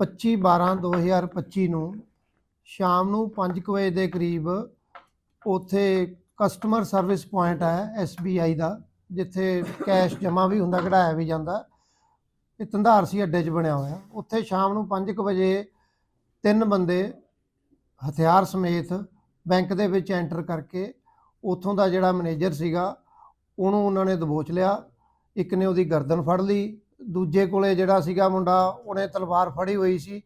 25 12 2025 ਨੂੰ ਸ਼ਾਮ ਨੂੰ 5 ਵਜੇ ਦੇ ਕਰੀਬ ਉੱਥੇ ਕਸਟਮਰ ਸਰਵਿਸ ਪੁਆਇੰਟ ਹੈ SBI ਦਾ, ਜਿੱਥੇ ਕੈਸ਼ ਜਮ੍ਹਾਂ ਵੀ ਹੁੰਦਾ, ਕਢਾਇਆ ਵੀ ਜਾਂਦਾ। ਇਹ ਧੰਦਾਰਸੀ ਅੱਡੇ 'ਚ ਬਣਿਆ ਹੋਇਆ। ਉੱਥੇ ਸ਼ਾਮ ਨੂੰ 5 ਵਜੇ ਤਿੰਨ ਬੰਦੇ ਹਥਿਆਰ ਸਮੇਤ ਬੈਂਕ ਦੇ ਵਿੱਚ ਐਂਟਰ ਕਰਕੇ ਉੱਥੋਂ ਦਾ ਜਿਹੜਾ ਮੈਨੇਜਰ ਸੀਗਾ, ਉਹਨੂੰ ਉਹਨਾਂ ਨੇ ਦਬੋਚ ਲਿਆ। ਇੱਕ ਨੇ ਉਹਦੀ ਗਰਦਨ ਫੜ ਲਈ। ਦੂਜੇ ਕੋਲੇ ਜਿਹੜਾ ਸੀਗਾ ਮੁੰਡਾ, ਉਹਨੇ ਤਲਵਾਰ ਫੜੀ ਹੋਈ ਸੀ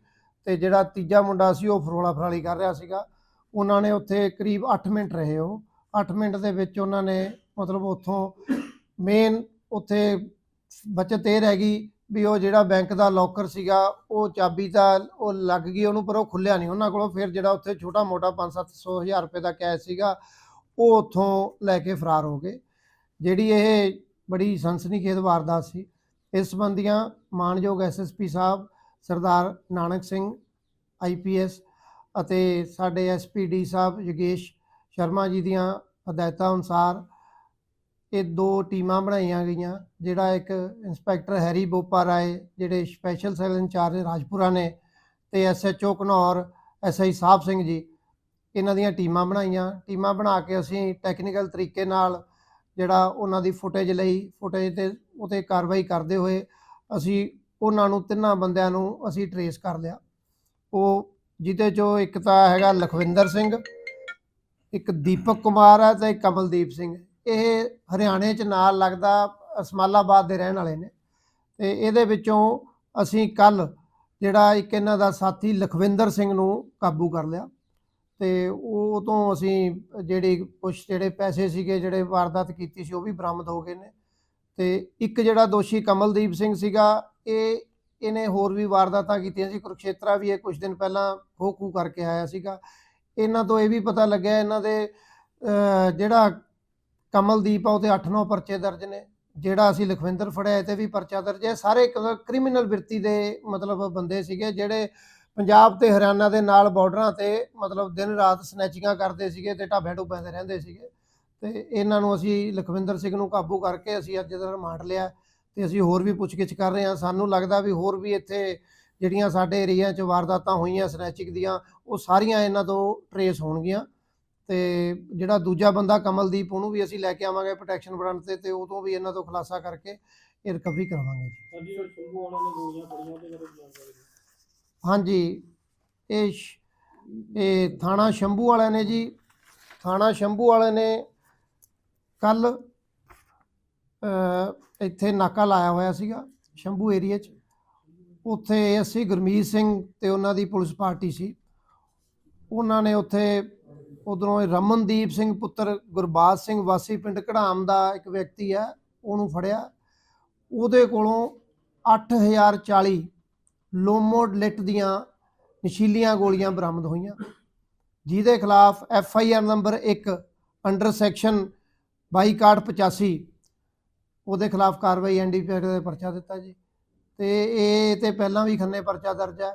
ਤੇ ਜਿਹੜਾ ਤੀਜਾ ਮੁੰਡਾ ਸੀ, ਉਹ ਫਰੋਲਾ ਫਰਾਲੀ ਕਰ ਰਿਹਾ ਸੀਗਾ। ਉਹਨਾਂ ਨੇ ਉੱਥੇ ਕਰੀਬ 8 ਮਿੰਟ ਰਹੇ ਉਹ। 8 ਮਿੰਟ ਦੇ ਵਿੱਚ ਉਹਨਾਂ ਨੇ ਮਤਲਬ ਉੱਥੋਂ ਮੇਨ ਉੱਥੇ ਬਚਤ ਇਹ ਰਹਿ ਗਈ ਵੀ ਉਹ ਜਿਹੜਾ ਬੈਂਕ ਦਾ ਲੋਕਰ ਸੀਗਾ, ਉਹ ਚਾਬੀ ਤਾਂ ਉਹ ਲੱਗ ਗਈ ਉਹਨੂੰ, ਪਰ ਉਹ ਖੁੱਲਿਆ ਨਹੀਂ ਉਹਨਾਂ ਕੋਲੋਂ। ਫਿਰ ਜਿਹੜਾ ਉੱਥੇ ਛੋਟਾ ਮੋਟਾ 5-700 ਹਜ਼ਾਰ ਰੁਪਏ ਦਾ ਕੈਸ਼ ਸੀਗਾ, ਉਹ ਉੱਥੋਂ ਲੈ ਕੇ ਫਰਾਰ ਹੋ ਗਏ। ਜਿਹੜੀ ਇਹ ਬੜੀ ਸਨਸਨੀਖੇਜ਼ ਵਾਰਦਾਤ ਸੀ ਇਸ ਸੰਬੰਧੀਆਂ ਮਾਨਯੋਗ ਐਸਐਸਪੀ ਸਾਹਿਬ, ਸਰਦਾਰ ਨਾਨਕ ਸਿੰਘ ਆਈਪੀਐਸ ਅਤੇ ਸਾਡੇ ਐਸਪੀਡੀ ਸਾਹਿਬ ਯੋਗੇਸ਼ ਸ਼ਰਮਾ ਜੀ ਦੀਆਂ ਹਦਾਇਤਾਂ ਅਨੁਸਾਰ ਇਹ ਦੋ ਟੀਮਾਂ ਬਣਾਈਆਂ ਗਈਆਂ, ਜਿਹੜਾ ਇੱਕ ਇੰਸਪੈਕਟਰ ਹੈਰੀ ਬੋਪਾ ਰਾਏ, ਜਿਹੜੇ ਸਪੈਸ਼ਲ ਸੈੱਲ ਇੰਚਾਰਜ ਰਾਜਪੁਰਾ ਨੇ ਤੇ ਐਸਐਚਓ ਘਨੌਰ ਐਸਆਈ ਸਾਹਿਬ ਸਿੰਘ ਜੀ, ਇਹਨਾਂ ਦੀਆਂ ਟੀਮਾਂ ਬਣਾਈਆਂ। ਟੀਮਾਂ ਬਣਾ ਕੇ ਅਸੀਂ ਟੈਕਨੀਕਲ ਤਰੀਕੇ ਨਾਲ ਜਿਹੜਾ ਉਹਨਾਂ ਦੀ ਫੁਟੇਜ ਲਈ ਫੁਟੇਜ ਤੇ ਉਤੇ ਕਾਰਵਾਈ ਕਰਦੇ ਹੋਏ ਅਸੀਂ ਉਹਨਾਂ ਨੂੰ ਤਿੰਨਾਂ ਬੰਦਿਆਂ ਨੂੰ ਅਸੀਂ ਟਰੇਸ ਕਰ ਲਿਆ। ਉਹ ਜਿਹਦੇ ਚੋਂ ਇੱਕ ਤਾਂ ਹੈਗਾ ਲਖਵਿੰਦਰ ਸਿੰਘ, ਇੱਕ ਦੀਪਕ ਕੁਮਾਰ ਹੈ ਤੇ ਕਮਲਦੀਪ ਸਿੰਘ। ਇਹ ਹਰਿਆਣੇ ਚ ਨਾਲ ਲੱਗਦਾ ਅਸਮਾਲਾਬਾਦ ਦੇ ਰਹਿਣ ਵਾਲੇ ਨੇ। ਤੇ ਇਹਦੇ ਵਿੱਚੋਂ ਅਸੀਂ ਕੱਲ ਜਿਹੜਾ ਇੱਕ ਇਹਨਾਂ ਦਾ ਸਾਥੀ ਲਖਵਿੰਦਰ ਸਿੰਘ ਨੂੰ ਕਾਬੂ ਕਰ ਲਿਆ। ਤੇ ਉਹ ਤੋਂ ਅਸੀਂ ਜਿਹੜੀ ਕੁਝ ਜਿਹੜੇ ਪੈਸੇ ਸੀਗੇ, ਜਿਹੜੇ ਵਾਰਦਾਤ ਕੀਤੀ ਸੀ, ਉਹ ਵੀ ਬਰਾਮਦ ਹੋ ਗਏ ਨੇ। ਤੇ ਇੱਕ ਜਿਹੜਾ ਦੋਸ਼ੀ ਕਮਲਦੀਪ ਸਿੰਘ ਸੀਗਾ, ਇਹ ਇਹਨੇ ਹੋਰ ਵੀ ਵਾਰਦਾਤਾਂ ਕੀਤੀਆਂ ਸੀ। ਕੁਰਕਸ਼ੇਤਰਾ ਵੀ ਇਹ ਕੁਝ ਦਿਨ ਪਹਿਲਾਂ ਖੋ ਖੂ ਕਰਕੇ ਆਇਆ ਸੀਗਾ। ਇਹਨਾਂ ਤੋਂ ਇਹ ਵੀ ਪਤਾ ਲੱਗਿਆ, ਇਹਨਾਂ ਦੇ ਜਿਹੜਾ ਕਮਲਦੀਪ ਆ ਉਹਤੇ 8-9 ਪਰਚੇ ਦਰਜ ਨੇ। ਜਿਹੜਾ ਅਸੀਂ ਲਖਵਿੰਦਰ ਫੜਿਆ, ਇਹ ਤੇ ਵੀ ਪਰਚਾ ਦਰਜ ਹੈ। ਸਾਰੇ ਕ੍ਰਿਮੀਨਲ ਬਿਰਤੀ ਦੇ ਮਤਲਬ ਬੰਦੇ ਸੀਗੇ, ਜਿਹੜੇ ਪੰਜਾਬ ਤੇ ਹਰਿਆਣਾ ਦੇ ਨਾਲ ਬਾਰਡਰਾਂ ਤੇ ਮਤਲਬ ਦਿਨ ਰਾਤ ਸਨੈਚਿੰਗਾਂ ਕਰਦੇ ਸੀਗੇ ਤੇ ਢਾਬੇ ਢੁੱਬਿਆਂ ਤੇ ਰਹਿੰਦੇ ਸੀਗੇ। ਤੇ ਇਹਨਾਂ ਨੂੰ ਅਸੀਂ ਲਖਵਿੰਦਰ ਸਿੰਘ ਨੂੰ ਕਾਬੂ ਕਰਕੇ ਅਸੀਂ ਅੱਜ ਦਾ ਰਿਮਾਂਡ ਲਿਆ ਤੇ ਅਸੀਂ ਹੋਰ ਵੀ ਪੁੱਛਗਿੱਛ ਕਰ ਰਹੇ ਹਾਂ। ਸਾਨੂੰ ਲੱਗਦਾ ਵੀ ਹੋਰ ਵੀ ਇੱਥੇ ਜਿਹੜੀਆਂ ਸਾਡੇ ਏਰੀਆ 'ਚ ਵਾਰਦਾਤਾਂ ਹੋਈਆਂ ਸਨੈਚਿੰਗ ਦੀਆਂ ਉਹ ਸਾਰੀਆਂ ਇਹਨਾਂ ਤੋਂ ਟਰੇਸ ਹੋਣਗੀਆਂ ਤੇ ਜਿਹੜਾ ਦੂਜਾ ਬੰਦਾ ਕਮਲਦੀਪ ਉਹਨੂੰ ਵੀ ਅਸੀਂ ਲੈ ਕੇ ਆਵਾਂਗੇ ਪ੍ਰੋਟੈਕਸ਼ਨ ਬ੍ਰਾਂਡ ਤੇ ਤੇ ਉਹ ਤੋਂ ਵੀ ਇਹਨਾਂ ਤੋਂ ਖੁਲਾਸਾ ਕਰਕੇ ਇਹ ਰਿਕਵਰੀ ਕਰਾਵਾਂਗੇ ਜੀ। ਹਾਂਜੀ ਇਹ ਇਹ ਥਾਣਾ ਸ਼ੰਭੂ ਵਾਲਿਆਂ ਨੇ ਜੀ ਥਾਣਾ ਸ਼ੰਭੂ ਵਾਲਿਆਂ ਨੇ ਕੱਲ ਇੱਥੇ ਨਾਕਾ ਲਾਇਆ ਹੋਇਆ ਸੀਗਾ, ਸ਼ੰਭੂ ਏਰੀਆ 'ਚ। ਉੱਥੇ ਅਸੀਂ ਗੁਰਮੀਤ ਸਿੰਘ ਤੇ ਉਹਨਾਂ ਦੀ ਪੁਲਿਸ ਪਾਰਟੀ ਸੀ। ਉਹਨਾਂ ਨੇ ਉੱਥੇ ਉਧਰੋਂ ਰਮਨਦੀਪ ਸਿੰਘ ਪੁੱਤਰ, ਗੁਰਬਾਜ ਸਿੰਘ ਵਾਸੀ ਪਿੰਡ ਕਢਾਮ ਦਾ ਇੱਕ ਵਿਅਕਤੀ ਹੈ, ਉਹਨੂੰ ਫੜਿਆ। ਉਹਦੇ ਕੋਲੋਂ 8040 ਲੋਮੋਡ ਲਿਟ ਦੀਆਂ ਨਸ਼ੀਲੀਆਂ ਗੋਲੀਆਂ ਬਰਾਮਦ ਹੋਈਆਂ। ਜਿਹਦੇ ਖਿਲਾਫ F I R number 1 under section 2285 ਉਹਦੇ ਖਿਲਾਫ ਕਾਰਵਾਈ ਐਨਡੀਪੀਐਸ ਦੇ ਪਰਚਾ ਦਿੱਤਾ ਜੀ। ਤੇ ਇਹ ਤੇ ਪਹਿਲਾਂ ਵੀ ਖੰਨੇ ਪਰਚਾ ਦਰਜ ਹੈ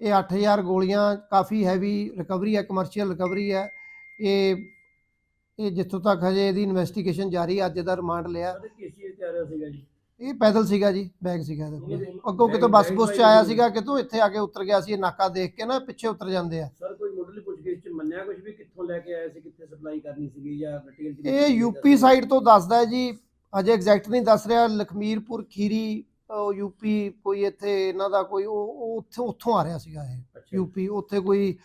ਇਹ 8000 ਗੋਲੀਆਂ ਕਾਫੀ ਹੈਵੀ ਰਿਕਵਰੀ ਹੈ ਕਮਰਸ਼ੀਅਲ ਰਿਕਵਰੀ ਹੈ ਇਹ ਇਹ ਜਿੱਥੋਂ ਤੱਕ ਹਜੇ ਇਹਦੀ ਇਨਵੈਸਟੀਗੇਸ਼ਨ ਜਾਰੀ ਅੱਜ ਦਾ ਰਿਮਾਂਡ ਲਿਆ। ਇਹ ਪੈਦਲ ਸੀਗਾ ਜੀ ਬੈਗ ਸੀਗਾ ਅੱਗੋਂ ਕਿਤੋਂ ਬੱਸ ਬੁਸ ਚ ਆਇਆ। ਸੀਗਾ ਕਿਤੋਂ ਇੱਥੇ ਆ ਕੇ ਉਤਰ ਗਿਆ ਸੀ ਇਹ ਨਾਕਾ ਦੇਖ ਕੇ ਨਾ ਪਿੱਛੇ ਉਤਰ ਜਾਂਦੇ ਆ ਸਰ ਕੋਈ ਮੁੱਢਲੀ ਪੁੱਛਗਿੱਛ ਚ ਮੰਨਿਆ ਕੁਝ ਵੀ ਕਿੱਥੋਂ ਲੈ ਕੇ ਆਇਆ ਸੀ ਕਿੱਥੇ ਸਪਲਾਈ ਕਰਨੀ ਸੀਗੀ ਜਾਂ ਰਿਟੇਲ ਚ ਇਹ ਯੂਪੀ ਸਾਈਡ ਤੋਂ ਦੱਸਦਾ ਹੈ ਜੀ ਅਜੇ ਐਗਜ਼ੈਕਟ ਨਹੀਂ ਦੱਸ ਰਿਹਾ ਲਖਮੀਰਪੁਰ ਖੀਰੀ ਯੂਪੀ ਕੋਈ ਇੱਥੇ ਇਹਨਾਂ ਦਾ ਕੋਈ ਉਹ ਉੱਥੋਂ ਉੱਥੋਂ ਆ ਰਿਹਾ ਸੀਗਾ ਇਹ ਯੂਪੀ ਉੱਥੇ ਕੋਈ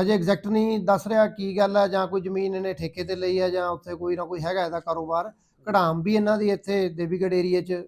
ਹਜੇ ਐਗਜ਼ੈਕਟ ਨਹੀਂ ਦੱਸ ਰਿਹਾ ਕੀ ਗੱਲ ਹੈ ਜਾਂ ਕੋਈ ਜ਼ਮੀਨ ਇਹਨੇ ਠੇਕੇ ਤੇ ਲਈ ਹੈ ਜਾਂ ਉੱਥੇ ਕੋਈ ਨਾ ਕੋਈ ਹੈਗਾ ਇਹਦਾ ਕਾਰੋਬਾਰ। ਕਢਾਮ ਵੀ ਇਹਨਾਂ ਦੀ ਇੱਥੇ ਦੇਵੀਗੜ੍ਹ ਏਰੀਆ 'ਚ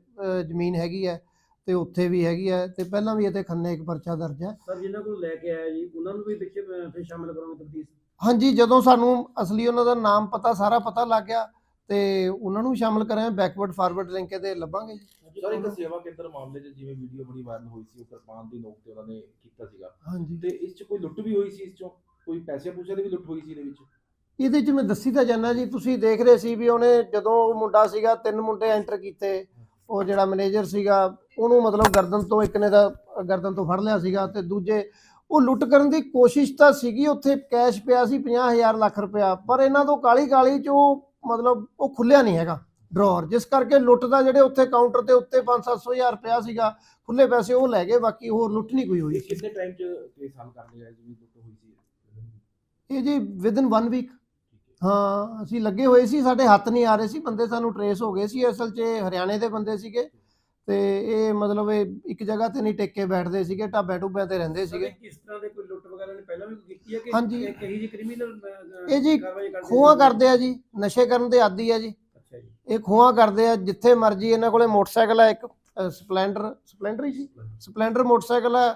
ਜ਼ਮੀਨ ਹੈਗੀ ਹੈ ਤੇ ਉੱਥੇ ਵੀ ਹੈਗੀ ਹੈ ਤੇ ਪਹਿਲਾਂ ਵੀ ਇੱਥੇ ਖੰਨੇ ਇੱਕ ਪਰਚਾ ਦਰਜ ਹੈ। ਸਰ ਜਿਨ੍ਹਾਂ ਕੋਲ ਲੈ ਕੇ ਆਇਆ ਜੀ ਉਹਨਾਂ ਨੂੰ ਵੀ ਵਿੱਚ ਫਿਰ ਸ਼ਾਮਲ ਕਰੋਗੇ ਤਫਤੀਸ਼ ਹਾਂਜੀ ਜਦੋਂ ਸਾਨੂੰ ਅਸਲੀ ਉਹਨਾਂ ਦਾ ਨਾਮ ਪਤਾ ਸਾਰਾ ਪਤਾ ਲੱਗ ਗਿਆ ਤੇ ਉਹਨਾਂ ਨੂੰ ਸ਼ਾਮਲ ਕਰਾਂਗੇ ਬੈਕਵਰਡ ਫਾਰਵਰਡ ਲਿੰਕ ਤੇ ਲੱਭਾਂਗੇ ਜੀ। ਸਰ ਇੱਕ ਸੇਵਾ ਕੇਂਦਰ ਮਾਮਲੇ 'ਚ ਜਿਵੇਂ ਵੀਡੀਓ ਬੜੀ ਵਾਇਰਲ ਹੋਈ ਸੀ ਉਹ ਕਿਰਪਾਨ ਦੀ ਨੋਕ ਤੇ ਉਹਨਾਂ ਨੇ ਕੀਤਾ ਸੀਗਾ। ਹਾਂਜੀ। ਤੇ ਇਸ 'ਚ ਕੋਈ ਲੁੱਟ ਵੀ ਹੋਈ ਸੀ ਇਸ 'ਚੋਂ ਕੋਈ ਪੈਸੇ ਪੂਸੇ ਦੀ ਵੀ ਲੁੱਟ ਹੋਈ ਸੀ ਇਹਦੇ ਵਿੱਚ? ਇਹਦੇ ਚ ਮੈਂ ਦੱਸੀ ਤਾਂ ਜਾਨਾ ਜੀ ਤੁਸੀਂ ਦੇਖ ਰਹੇ ਸੀ ਵੀ ਉਹਨੇ ਜਦੋਂ ਉਹ ਮੁੰਡਾ ਸੀਗਾ ਤਿੰਨ ਮੁੰਡੇ ਐਂਟਰ ਕੀਤੇ ਉਹ ਜਿਹੜਾ ਮੈਨੇਜਰ ਸੀਗਾ ਉਹਨੂੰ ਮਤਲਬ ਗਰਦਨ ਤੋਂ ਇੱਕ ਨੇ ਤਾਂ ਗਰਦਨ ਤੋਂ ਫੜ ਲਿਆ ਸੀਗਾ ਤੇ ਦੂਜੇ ਉਹ ਲੁੱਟ ਕਰਨ ਦੀ ਕੋਸ਼ਿਸ਼ ਤਾਂ ਸੀਗੀ ਉੱਥੇ ਕੈਸ਼ ਪਿਆ ਸੀ 50000 ਲੱਖ ਰੁਪਇਆ ਪਰ ਇਹਨਾਂ ਤੋਂ ਕਾਲੀ ਕਾਲੀ ਚ ਉਹ ਮਤਲਬ ਉਹ ਖੁੱਲਿਆ ਨਹੀਂ ਹੈਗਾ ਡਰਾਅਰ ਜਿਸ ਕਰਕੇ ਲੁੱਟ ਦਾ ਜਿਹੜੇ ਉੱਥੇ ਕਾਊਂਟਰ ਤੇ ਉੱਤੇ 5-700 ਹਜ਼ਾਰ ਰੁਪਇਆ ਸੀਗਾ ਖੁੱਲੇ ਪੈਸੇ ਉਹ ਲੈ ਗਏ ਬਾਕੀ ਹੋਰ ਲੁੱਟ ਨਹੀਂ ਕੋਈ ਹੋਈ। ਕਿੰਨੇ ਟਾਈਮ ਚ ਕੇਸ ਹੱਲ ਕਰ ਲਿਆ ਜਿਵੇਂ ਲੁੱਟ ਹੋਈ ਸੀ? ਇਹ ਜੀ ਵਿਦਨ 1 ਵੀਕ ਹਾਂ ਅਸੀਂ ਲੱਗੇ ਹੋਏ ਸੀ ਸਾਡੇ ਹੱਥ ਨਹੀਂ ਆ ਰਹੇ ਸੀ ਬੰਦੇ ਸਾਨੂੰ ਟਰੇਸ ਹੋ ਗਏ ਸੀ ਅਸਲ 'ਚ ਹਰਿਆਣੇ ਦੇ ਬੰਦੇ ਸੀਗੇ। ਤੇ ਇਹ ਮਤਲਬ ਇਹ ਇੱਕ ਜਗ੍ਹਾ ਤੇ ਨਹੀਂ ਟਿਕ ਬੈਠਦੇ ਸੀਗੇ ਢਾਬੇ ਢੁੱਬਿਆਂ ਤੇ ਰਹਿੰਦੇ ਸੀਗੇ। ਕਿਸ ਤਰ੍ਹਾਂ ਦੇ ਕੋਈ ਲੁੱਟ ਵਗੈਰਾ ਨੇ ਪਹਿਲਾਂ ਵੀ ਕੋਈ ਕੀਤੀ ਹੈ ਕਿ ਹਾਂਜੀ। ਕਿ- ਕਹੀ ਜੀ ਕ੍ਰਿਮੀਨਲ ਇਹ ਜੀ ਖੋਹਾਂ ਕਰਦੇ ਆ ਜੀ ਨਸ਼ੇ ਕਰਨ ਦੇ ਆਦੀ ਆ ਜੀ। ਅੱਛਾ ਜੀ। ਇਹ ਖੋਹਾਂ ਕਰਦੇ ਆ ਜਿੱਥੇ ਮਰਜ਼ੀ ਇਹਨਾਂ ਕੋਲੇ ਮੋਟਰਸਾਈਕਲ ਹੈ ਇੱਕ ਅ, ਸਪਲੈਂਡਰ ਸਪਲੈਂਡਰ ਹੀ ਸੀ? ਸਪਲੈਂਡਰ। ਮੋਟਰਸਾਈਕਲ ਹੈ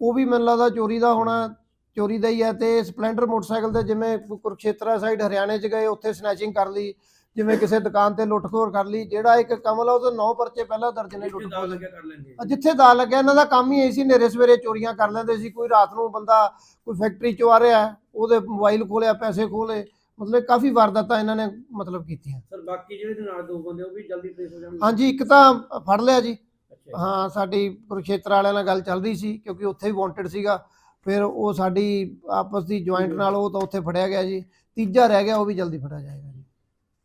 ਉਹ ਵੀ ਮੈਨੂੰ ਲੱਗਦਾ ਚੋਰੀ ਦਾ ਹੋਣਾ ਚੋਰੀ ਦਾ ਹੀ ਹੈ ਤੇ ਸਪਲੈਂਡਰ ਮੋਟਰਸਾਈਕਲ ਤੇ ਜਿਵੇਂ ਕੁ- ਕੁਰਕਸ਼ੇਤਰਾ ਸਾਈਡ ਹਰਿਆਣੇ ਚ ਗਏ ਉੱਥੇ ਸਨੈਚਿੰਗ ਕਰ ਲਈ। ਜਿਵੇਂ ਕਿਸੇ ਦੁਕਾਨ ਤੇ ਲੁੱਟ ਖੋਰ ਕਰ ਲਈ ਜਿਹੜਾ ਇੱਕ ਕਮਲ ਆ ਉਹ ਤੇ ਨੌ ਪਰਚੇ ਪਹਿਲਾਂ ਦਰਜ ਨੇ ਲੁੱਟ ਜਿੱਥੇ ਖੋਰ ਦਾਲ ਦੇ। ਲੱਗਿਆ ਕਰ ਲੈਂਦੇ ਆ। ਜਿੱਥੇ ਦਾ ਲੱਗਿਆ ਇਹਨਾਂ ਦਾ ਕੰਮ ਹੀ ਇਹ ਸੀ ਨੇਰੇ ਸਵੇਰੇ ਚੋਰੀਆਂ ਕਰ ਲੈਂਦੇ ਸੀ ਕੋਈ ਰਾਤ ਨੂੰ ਬੰਦਾ ਕੋਈ ਫੈਕਟਰੀ ਚੋਂ ਆ ਰਿਹਾ ਉਹਦੇ ਮੋਬਾਈਲ ਖੋਲਿਆ ਪੈਸੇ ਖੋਲੇ ਮਤਲਬ ਕਾਫੀ ਵਾਰਦਾਤਾਂ ਇਹਨਾਂ ਨੇ ਮਤਲਬ ਕੀਤੀਆਂ। ਸਰ ਬਾਕੀ ਜਿਹੜੇ ਦੇ ਨਾਲ ਦੋ ਬੰਦੇ ਉਹ ਵੀ ਜਲਦੀ ਟ੍ਰੇਸ ਹੋ ਜਾਣਗੇ। ਹਾਂਜੀ ਇੱਕ ਤਾਂ ਫੜ ਲਿਆ ਜੀ। ਹਾਂ ਸਾਡੀ ਕੁਰਕਸ਼ੇਤਰ ਵਾਲਿਆਂ ਨਾਲ ਗੱਲ ਚੱਲ ਰਹੀ ਸੀ ਕਿਉਂਕਿ ਉੱਥੇ ਵੀ ਵਾਂਟਡ ਸੀਗਾ। ਫਿਰ ਉਹ ਸਾਡੀ ਆਪਸ ਦੀ ਜੁਆਇੰਟ ਨਾਲ ਉਹ ਤਾਂ ਉੱਥੇ ਫੜਿਆ ਗਿਆ ਜੀ। ਤੀਜਾ ਰਹਿ ਗਿਆ ਉਹ ਵੀ ਜਲਦੀ ਫੜਿਆ ਜਾਏਗਾ